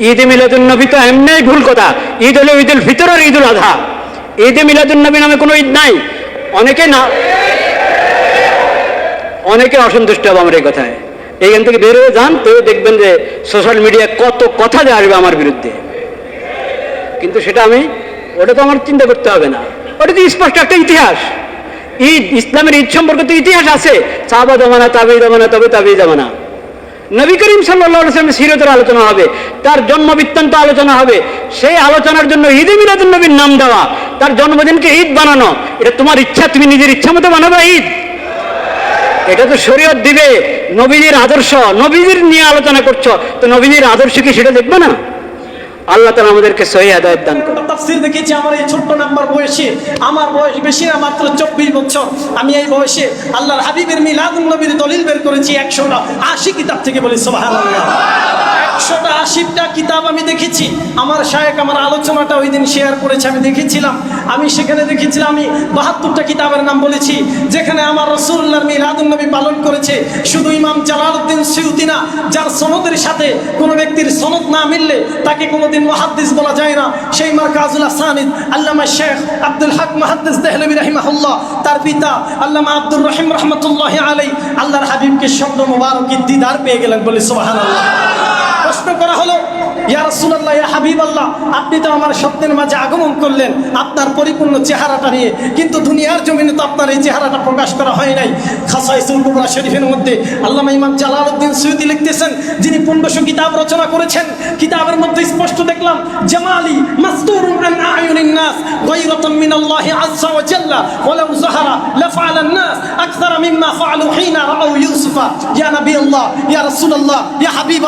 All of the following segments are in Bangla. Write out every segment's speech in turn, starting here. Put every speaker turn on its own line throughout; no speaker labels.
ঈদ মিলাদুল নবী তো এমনি ভুল কথা। ঈদ হলো ঈদুল ফিতর আর ঈদুল আধা। ঈদে মিলাদুল নবী নামে কোনো ঈদ নাই। অনেকে না অনেকে অসন্তুষ্ট হবে আমার এই কথায়। এইখান থেকে বের হয়ে যান, তো দেখবেন যে সোশ্যাল মিডিয়ায় কত কথা যে আসবে আমার বিরুদ্ধে। কিন্তু সেটা আমি ওটা তো আমার চিন্তা করতে হবে না। ওটা তো স্পষ্ট একটা ইতিহাস। ঈদ ইসলামের ঈদ সম্পর্কে তো ইতিহাস আছে। সাহাবা জমানা তাবেই জমানা, তবে তাবেই জমানা। নবী করিম সাল্লামের সিরতের আলোচনা হবে, তার জন্ম বৃত্তান্ত আলোচনা হবে, সেই আলোচনার জন্য ঈদ মিলাদুল নবীর নাম দেওয়া, তার জন্মদিনকে ঈদ বানানো, এটা তোমার ইচ্ছা, তুমি নিজের ইচ্ছা মতো বানাবে ঈদ। এটা তো শরীয়ত দিবে, নবীজির আদর্শ, নবীজির নিয়ে আলোচনা করছ, তো নবীজির আদর্শ কি সেটা দেখবে না? আল্লাহ তালা আমাদেরকে সহি আদায়ত দান করে
তাফসির দেখেছি, আমার এই ছোট্ট নাম্বার বয়সে। আমার বয়স বেশি না, মাত্র চব্বিশ বছর। আমি এই বয়সে আল্লাহর হাবিবের মিলাদুল নবীর দলিল বের করেছি একশোটা আশি কিতাব থেকে বলি সোহান একশোটা আশিটা কিতাব আমি দেখেছি। আমার শায়েক আমার আলোচনাটা ওই দিন শেয়ার করেছে, আমি দেখেছিলাম। আমি সেখানে দেখেছিলাম, আমি বাহাত্তরটা কিতাবের নাম বলেছি, যেখানে আমার রসুল্লাহর মিলাদুল নবী পালন করেছে। শুধু ইমাম জালালউদ্দিন সিউতি না, যার সনদের সাথে কোনো ব্যক্তির সনদ না মিললে তাকে কোনোদিন মহাদ্দিস বলা যায় না। সেই মার্কাজুল আসানিদ আল্লামা শেখ আব্দুল হক মাহাদ্দিস দেহলবী রহিমাহুল্লাহ, তার পিতা আল্লামা আব্দুর রহিম রহমতুল্লাহ আলাই আল্লাহর হাবিবকে শব্দ মোবারকের দিদার পেয়ে গেলেন বলে সোহান প্রশ্ন করা হলো, ইয়া রসুল্লাহ ইয়া হাবিব আপনি তো আমার স্বপ্নের মাঝে আগমন করলেন, আপনার পরিপূর্ণ চেহারাটা নিয়ে। কিন্তু দুনিয়ার জমিনে তো আপনার এই চেহারাটা প্রকাশ করা হয় নাই। খাসাইসুল কুবরা শরীফের মধ্যে আল্লামা ইমাম জালাল উদ্দিন সৈয়দি লিখতেছেন, যিনি পনেরোশো কিতাব রচনা করেছেন। কিতাবের মধ্যে স্পষ্ট দেখলাম জামালি মাস্তুরুন আন আয়ুনিন নাস, গায়রাতাম মিনাল্লাহি আযজা ওয়া জাল্লা ওয়া যাহারা লাফআলান নাস, আকসারা মিম্মা ফাআলু হিনা রাআউ ইউসুফা। ইয়া নবী ইয়া রাসূলুল্লাহ, ইয়া হাবিব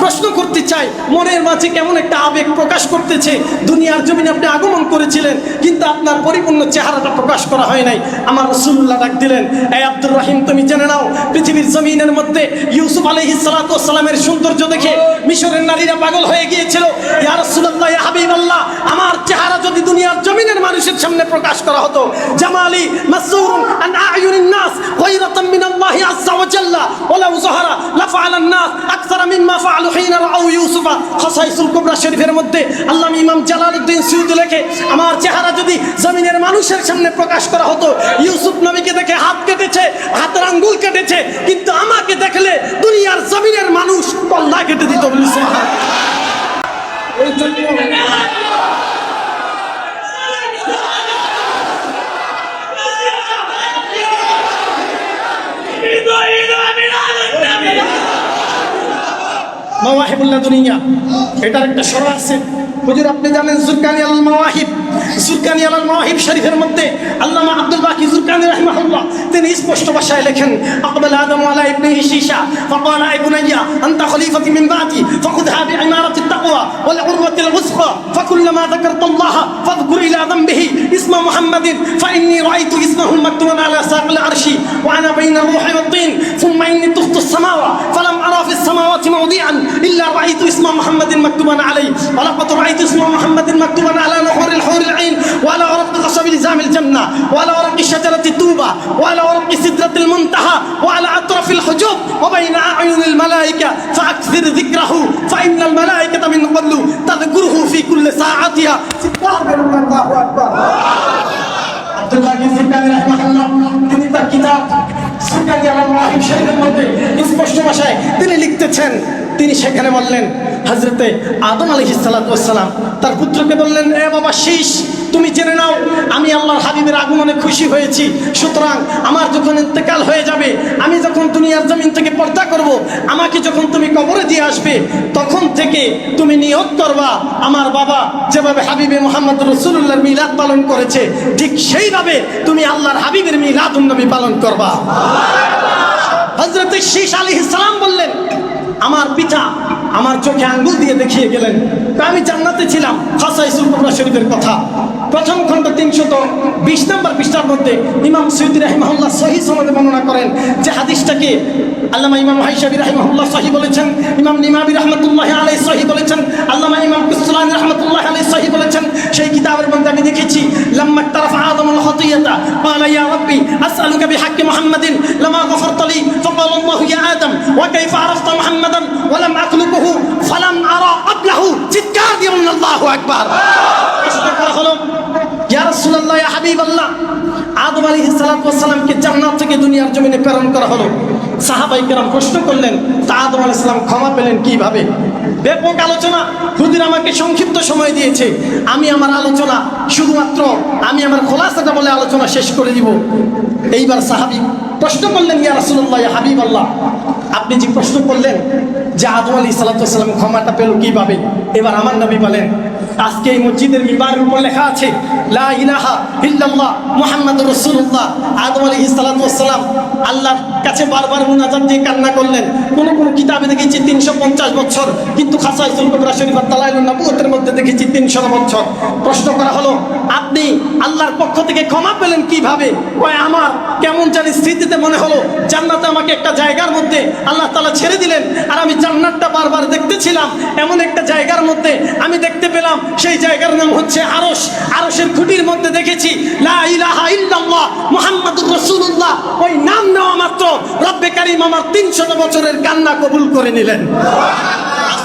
প্রশ্ন করতে চাই মনের মাঝে কেমন একটা আবেগ প্রকাশ করতেছে। দুনিয়ার জমিনে আপনি আগমন করেছিলেন, কিন্তু আপনার পরিপূর্ণ চেহারাটা প্রকাশ করা হয় নাই। আমার রসুল্লাহ ডাক দিলেন, এই আব্দুর রাহিম, তুমি জেনে নাও, পৃথিবীর জমিনের মধ্যে ইউসুফ আলহি সালাতামের সৌন্দর্য দেখে মিশরের নারীরা পাগল হয়ে গিয়েছিল। আমার চেহারা যদি দুনিয়ার জমিনের মানুষের সামনে প্রকাশ করা হতো, জামালি মাসুম আন নাস গায়রাতাম মিনাল্লাহি ওয়া জাল্লা ওয়া লাউ যাহারা লাফাআলান নাস আকসারা ফাআলু ইউসুফা খাসাইসুল কুবরা শরীফের মধ্যে আল্লামা ইমাম জালালউদ্দিন সিউদি লেখে আমার চেহারা যদি জমিনের মানুষের সামনে প্রকাশ করা হতো ইউসুফ নবীকে দেখে হাত কেটেছে হাতের আঙ্গুল কেটেছে কিন্তু আমাকে দেখলে দুনিয়ার জমিনের মানুষ কল্লা কেটে দিত। বলি সুবহান এই জন্য মাওয়াহিবুল্লাহ দুনিয়া এটার একটা সরা আছে। হুজুর আপনি জানেন জুরকানি আল মাওয়াহিব জুরকানি আল মাওয়াহিব শরীফের মধ্যে আল্লামা আব্দুল বাকি জুরকানি রাহিমাহুল্লাহ তিনি স্পষ্ট ভাষায় লেখেন فقبل آدم على ابنه شيشا فقال يا بني أنت خليفتي من بعدي فخذها بعمارة التقوى والعروة الوثقى فكلما ذكرت الله فاذكر إلى ذنبه اسم محمد فإني رأيت اسمه مكتوبا على ساق العرش وأنا بين الروح والطين ثم إني طفت السماوات فلم أرى في السماوات موضعا إلا رأيت اسم محمد مكتوبا عليه ولقد رأيت اسم محمد مكتوبا على نحور الحور العين وعلى ورق خشب لزام الجنة وعلى ورق شجرة التوبة وعلى ورق سدرة المنتهى وعلى أطراف الحجوب وبين أعين الملائكة فأكثر ذكره فإن الملائكة من قبل تذكره في كل ساعتها ستار الله أكبر আব্দুল্লাহ জিরকানি রাহিমাহুল্লাহ তিনি তার কিতাব স্পষ্ট ভাষায় তিনি লিখতেছেন। তিনি সেখানে বললেন হাজরতে আদম ওয়াসসালাম তার পুত্রকে বললেন, এ বাবা শীষ, তুমি জেনে নাও, আমি আল্লাহর হাবিবের আগমনে খুশি হয়েছি। সুতরাং আমার যখন ইন্তেকাল হয়ে যাবে, আমি যখন দুনিয়ার জমিন থেকে পর্দা করব, আমাকে যখন তুমি কবরে দিয়ে আসবে, তখন থেকে তুমি নিয়ত করবা। আমার বাবা যেভাবে হাবিবে মোহাম্মদ রসুল্লাহর মিলাদ পালন করেছে, ঠিক সেইভাবে তুমি আল্লাহর হাবিবের মিলাদ নবী পালন করবা। হজরত শীষ আলী ইসলাম বললেন, আমার পিতা আমার চোখে আঙ্গুল দিয়ে দেখিয়ে গেলেন তা আমি জান্নাতে ছিলাম খাসাই সুলকুবরা শরীফের কথা প্রথম খণ্ড তিনশত বিশ নম্বর পৃষ্ঠার মধ্যে ইমাম সৈয়দ রাহিমাহুল্লাহ সহি সমাদে বর্ণনা করেন যে হাদিসটাকে আল্লামা ইমাম হাইসাবি রাহিমাহুল্লাহ সহি বলেছেন ইমাম নিমাবি রহমতুল্লাহ আলাই সহি বলেছেন আল্লামা ইমাম কুসলানি রহমতুল্লাহ আলাই সহি বলেছেন সেই কিতাবের মধ্যে আমি দেখেছি লাম্মা তারাফ আদমুল খতিয়াতা قال يا ربي أسألك بحق محمد لما غفرت لي فقال الله يا آدم وكيف عرفت محمدا ولم أخلقه আল্লাহু করা হলো, ইয়া রাসূলুল্লাহ, ইয়া হাবিবাল্লাহ। আদম ওয়াস সালামকে জান্নাত থেকে দুনিয়ার জমিনে প্রেরণ করা হলো। সাহাবাই কেরাম প্রশ্ন করলেন, তা আদম আলাইহিস সালাম ক্ষমা পেলেন কীভাবে? ব্যাপক আলোচনা। হুদির আমাকে সংক্ষিপ্ত সময় দিয়েছে। আমি আমার আলোচনা শুধুমাত্র, আমি আমার খোলাসাটা বলে আলোচনা শেষ করে দিব। এইবার সাহাবি প্রশ্ন করলেন, ইয়া রাসূলুল্লাহ, ইয়া হাবিবাল্লাহ? আপনি যে প্রশ্ন করলেন যে আদম আলী সালাতাম ক্ষমাটা পেল কীভাবে? এবার আমার নবী বলেন, আজকে এই মসজিদের উপর লেখা আছে, লা ইলাহা আল্লাহর কাছে বারবার কিতাবে দেখেছি তিনশো পঞ্চাশ বছর, কিন্তু মধ্যে দেখেছি তিনশো বছর। প্রশ্ন করা হলো, আপনি আল্লাহর পক্ষ থেকে ক্ষমা পেলেন কীভাবে? আমার কেমন জানি স্মৃতিতে মনে হলো, জান্নাতে আমাকে একটা জায়গার মধ্যে আল্লাহ তালা ছেড়ে দিলেন, আর আমি জান্নাতটা বারবার দেখতেছিলাম। এমন একটা জায়গার মধ্যে আমি দেখতে পেলাম, সেই জায়গার নাম হচ্ছে আরস আরসের খুঁটির মধ্যে দেখেছি, লা ইলাহা ইল্লাল্লাহ মুহাম্মাদুর রাসূলুল্লাহ। ওই নাম নেওয়া মাত্র রব্বে কারীম আমার 300 বছরের কান্না কবুল করে নিলেন।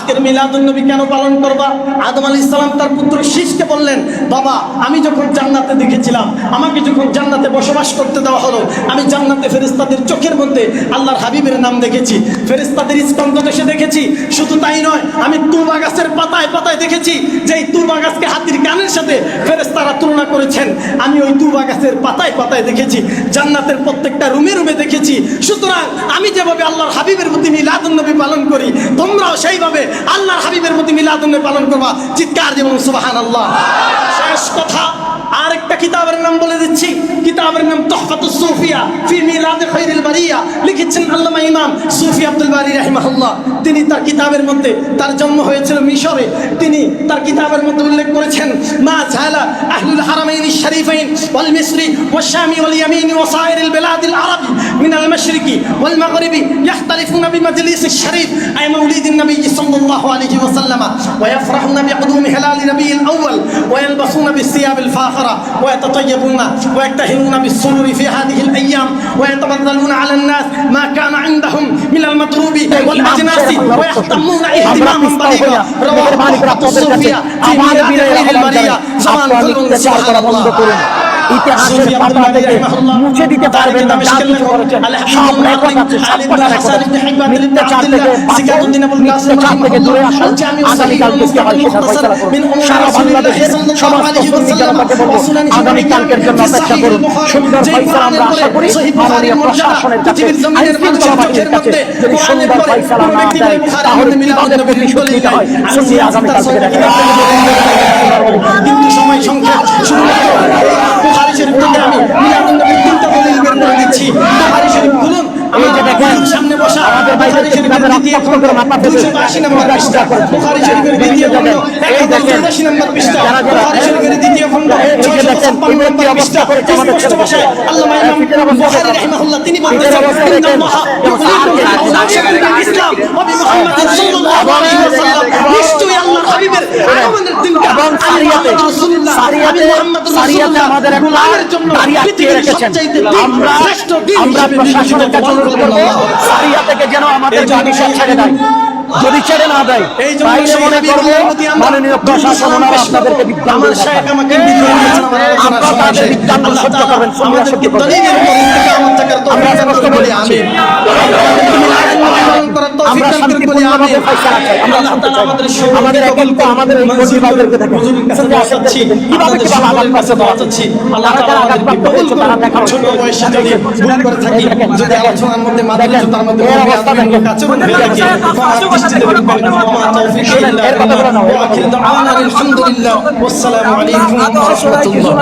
আজকের মিলাদুন নবী কেন পালন করবা? আদম আলী ইসলাম তার পুত্র শীষকে বললেন, বাবা, আমি যখন জান্নাতে দেখেছিলাম, আমাকে যখন জান্নাতে বসবাস করতে দেওয়া হলো, আমি জান্নাতে ফেরেস্তাদের চোখের মধ্যে আল্লাহর হাবিবের নাম দেখেছি। ফেরেস্তাদের স্কন্দ দেশে দেখেছি? শুধু তাই নয়, আমি তুবা গাছের পাতায় পাতায় দেখেছি যে এই তুবা গাছকে হাতির কানের সাথে ফেরেস্তারা তুলনা করেছেন। আমি ওই তুবা গাছের পাতায় পাতায় দেখেছি, জান্নাতের প্রত্যেকটা রুমে রুমে দেখেছি। সুতরাং আমি যেভাবে আল্লাহর হাবিবের প্রতি মিলাদুন নবী পালন করি, তোমরাও সেইভাবে আল্লাহর হাবিবের মধ্যে মিলাদ পালন করবা, চিৎকার যেমন সুবাহান আল্লাহ শেষ কথা আর একটা কিতাবের নাম বলে দিচ্ছি। কিতাবের নাম তহফাতুস সুফিয়া ফি মিলাদ খাইরুল বারিয়া লিখেছেন আল্লামা ইমাম সুফি আব্দুল বারি রাহিমাহুল্লাহ তিনি তার কিতাবের মধ্যে তার জন্ম হয়েছিল মিশরে তিনি তার কিতাবের মধ্যে উল্লেখ করেছেন মা ঝালা আহলুল হারামাইন শরীফাইন ওয়াল মিসরি ওয়াল শামি ওয়াল ইয়ামিন ওয়া সাইরিল বিলাদিল আরবি من المشرق والمغرب يختلفون بمجلس الشريف أي مولد النبي صلى الله عليه وسلم ويفرحون بقدوم هلال ربيع الأول ويلبسون بالثياب الفاخرة ويتطيبون ويكتهلون بالسرور في هذه الأيام ويتبذلون على الناس ما كان عندهم من المطلوب والأجناس ويهتمون اهتماما بليغا رواه الصوفية في ميلاد خير البرية زمان كل سبحان الله.
ইতিহাসের পাতা থেকে মুছে দিতে পারবেন না যা কিছু করেছেন। সব রেকর্ড আছে সব কথা রেকর্ড মিথ্যাচার থেকে মিথ্যাচার থেকে দূরে আসুন। আগামীকাল কিসকে হয় সেটা ফয়সালা করুন সারা বাংলাদেশের সমস্ত সুন্নি জনতাকে বলব আগামীকালকের জন্য অপেক্ষা করুন। সুন্দর ফয়সালা আমরা আশা করি মাননীয় প্রশাসনের কাছে আইন শৃঙ্খলা বাহিনীর কাছে যদি সুন্দর ফয়সালা না দেয় তাহলে কীভাবে প্রতিশোধ নিতে হয়। সুন্নি আগামীকাল থেকে দেখা
কিন্তু সময় সংখ্যা বুখারী শরীফ থেকে আমি মিলাদুন নবীর তিনটা দলিল বের করে দিচ্ছি। বুখারী শরীফ খুলুন
এই যে দেখেন,
সামনে বসা
আমাদের
বুখারী শরীফের দ্বিতীয়
করে
280 নম্বর পৃষ্ঠা বুখারী শরীফের দ্বিতীয় খণ্ড
এই দেখেন,
184 নম্বর পৃষ্ঠা বুখারী শরীফের দ্বিতীয় খণ্ড
এই যে দেখেন,
656
ইমাম অবস্থা
পৃষ্ঠা
করেছে আমাদের
স্পষ্ট ভাষায় আল্লামা ইমাম বুখারী রাহিমাহুল্লাহ তিনি বলতেছেন। ইন্নাল্লাহা ইসলাম ওয়া সাল্লাল্লাহু আলাইহি ওয়াসাল্লাম নিশ্চয়ই আল্লাহর হাবিবের আগমনের দিনটা
এবং
আমি
সারিয়াতে
মুহাম্মদ রাসূলুল্লাহ, আমি
সারিয়াতে আমাদের একটা দাঁড়িয়ে আটকে রেখেছেন। আমরা আমরা প্রশাসনের কাছে অনুরোধ করব। সারিয়া থেকে যেন আমাদের
এই জন্য
জানি ছেড়ে দেয়। যদি ছেড়ে না দেয়
এই
মনে করব
আমরা
মাননীয় প্রশাসন ওনারা আপনাদেরকে
আমার আমার
আমরা
সময়
তাদের। সহ্য করবেন সুন্দর সহ্য করবেন। আমরা স্পষ্ট বলে
বলি
দিচ্ছি।
আমিন। আমাদেরকে মিলাদ পালন করার তৌফিক
আমরা শান্তিপূর্ণভাবে। ফয়সালা চাই আমরা
আল্লাহ
চাই
আমাদের
আমাদের
সবাইকে
এখন তো আমাদের এই
মঞ্জুর
দেখেন
হুজুরের কাছে
কিন্তু
দোয়া
আসার
চাচ্ছি।
কীভাবে কীভাবে আঘাত
কাছে দোয়া চাচ্ছি। আল্লাহ তাআলা
যারা আঘাত
আমাদেরকে
প্রাপ্ত
কবুল
হয়েছে তারা
করুন। ছোট বয়সে যদি ভুল করে থাকি, যদি আলোচনার মধ্যে মাথা
দেখেন,
জুতার মধ্যে
এর অবস্থা দেখেন।
আচরণ হয়ে থাকি, আমার দৃষ্টিতে দেখবেন, আমার তৌফিক
শোনেন, এর কথা বলে নাও, এর কথা
ওয়া আখির আলহামদুলিল্লাহ ওয়াসসালামু আলাইকুম ওয়া রাহমাতুল্লাহ